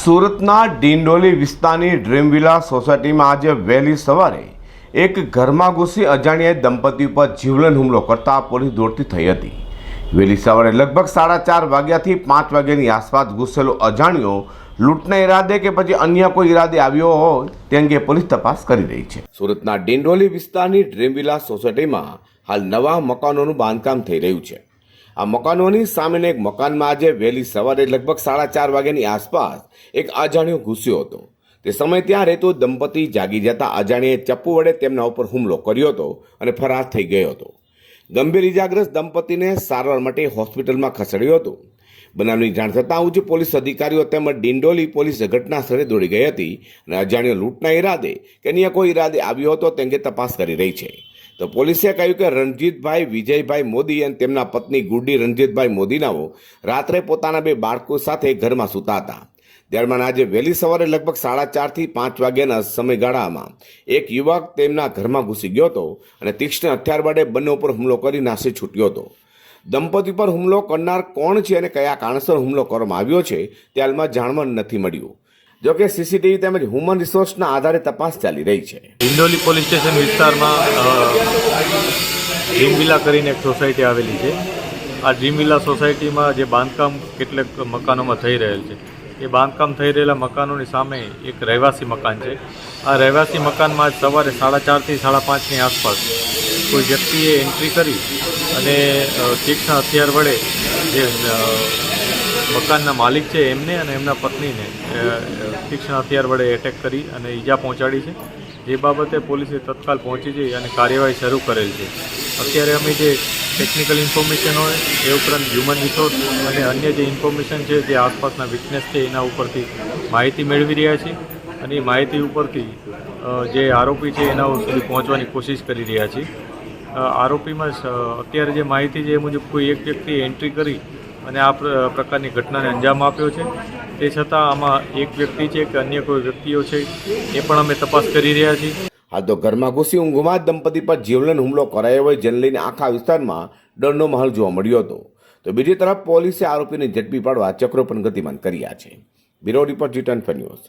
સુરતના ડિંડોલી વિસ્તારની ડ્રીમવિલા સોસાયટીમાં આજે વહેલી સવારે એક ઘરમાં ઘૂસી અજાણ્યાએ દંપતી ઉપર જીવલેણ હુમલો કરતા પોલીસ દોડતી થઈ હતી. વહેલી સવારે લગભગ સાડા ચાર વાગ્યાથી પાંચ વાગ્યાની આસપાસ ઘૂસેલો અજાણ્યો લૂંટના ઈરાદે કે પછી અન્ય કોઈ ઈરાદે આવ્યો હોય તે અંગે પોલીસ તપાસ કરી રહી છે. સુરતના ડિંડોલી વિસ્તારની ડ્રીમવિલા સોસાયટીમાં હાલ નવા મકાનોનું બાંધકામ થઈ રહ્યું છે. આ મકાનોની સામેના એક મકાનમાં આજે વહેલી સવારે લગભગ સાડા ચાર વાગ્યાની આસપાસ એક અજાણ્યો ઘૂસ્યો હતો. તે સમય ત્યાં રહેતો દંપતી જાગી જતા અજાણ્યાએ ચપ્પુ વડે તેમના ઉપર હુમલો કર્યો હતો અને ફરાર થઈ ગયો હતો. ગંભીર ઇજાગ્રસ્ત દંપતીને સારવાર માટે હોસ્પિટલમાં ખસેડ્યો હતો. બનાવની જાણ થતાં ઉચ્ચ પોલીસ અધિકારીઓ તેમજ ડિંડોલી પોલીસ ઘટના સ્થળે દોડી ગઈ હતી અને અજાણ્યો લૂંટના ઈરાદે કે અન્ય કોઈ ઈરાદે આવ્યો હતો તે અંગે તપાસ કરી રહી છે. તો પોલીસે કહ્યું કે રણજીતભાઈ, વિજયભાઈ મોદી અને તેમના પત્ની ગુડી રણજીતભાઈ મોદીનાઓ રાત્રે પોતાના બે બાળકો સાથે ઘરમાં સૂતા હતા. દરમિયાન આજે વહેલી સવારે લગભગ સાડા ચારથી પાંચ વાગ્યાના સમયગાળામાં એક યુવક તેમના ઘરમાં ઘૂસી ગયો હતો અને તીક્ષ્ણ હથિયાર વડે બંને ઉપર હુમલો કરી નાસી છૂટ્યો હતો. દંપતી પર હુમલો કરનાર કોણ છે અને કયા કારણસર હુમલો કરવામાં આવ્યો છે તે હાલમાં જાણવા નથી મળ્યું. જોકે સીસીટીવી તેમજ હ્યુમન રિસોર્સના આધારે તપાસ ચાલી રહી છે. હિંડોલી પોલીસ સ્ટેશન વિસ્તારમાં ડ્રીમવિલા કરીને એક સોસાયટી આવેલી છે. આ ડ્રીમવિલા સોસાયટીમાં જે બાંધકામ કેટલાક મકાનોમાં થઈ રહેલ છે. એ બાંધકામ થઈ રહેલા મકાનોની સામે એક રહેવાસી મકાન છે. આ રહેવાસી મકાનમાં આજ સવારે સાડા ચારથી સાડા પાંચની આસપાસ કોઈ વ્યક્તિએ એન્ટ્રી કરી અને તીક્ષ્ણ હથિયાર વડે જે મકાનના માલિક છે એમને અને એમના પત્નીને. તીક્ષ્ણ હથિયાર વડે એટેક કરી અને ઈજા પહોંચાડી છે. જે બાબતે પોલીસે તત્કાલ પહોંચી જઈ અને કાર્યવાહી શરૂ કરેલ છે. અત્યારે અમે જે ટેકનિકલ ઇન્ફોર્મેશન હોય, એ ઉપરાંત હ્યુમન રિસોર્સ અને અન્ય જે ઇન્ફોર્મેશન છે, જે આસપાસના વિટનેસ છે, એના ઉપરથી માહિતી મેળવી રહ્યા છીએ અને એ માહિતી ઉપરથી જે આરોપી છે, એના સુધી પહોંચવાની કોશિશ કરી રહ્યા છીએ આરોપીમાં અત્યારે જે માહિતી છે, એ મુજબ કોઈ એક વ્યક્તિએ એન્ટ્રી કરી અને આ પ્ર- પ્રકારની ઘટનાને અંજામ આપ્યો છે. તે છતાં આમાં એક વ્યક્તિ છે કે અન્ય કોઈ વ્યક્તિઓ છે, એ પણ અમે તપાસ કરી રહ્યા છીએ. હાલ તો ઘરમાં ઘૂસી ઊંઘમાં દંપતી પર જીવલેણ હુમલો કરાયો હોય જેને લઈને આખા વિસ્તારમાં ડરનો માહોલ જોવા મળ્યો હતો. તો બીજી તરફ પોલીસે આરોપીને ઝડપી પાડવા ચક્રો પણ ગતિમાન કર્યા છે. બ્યુરો રિપોર્ટ જીટન ન્યૂઝ.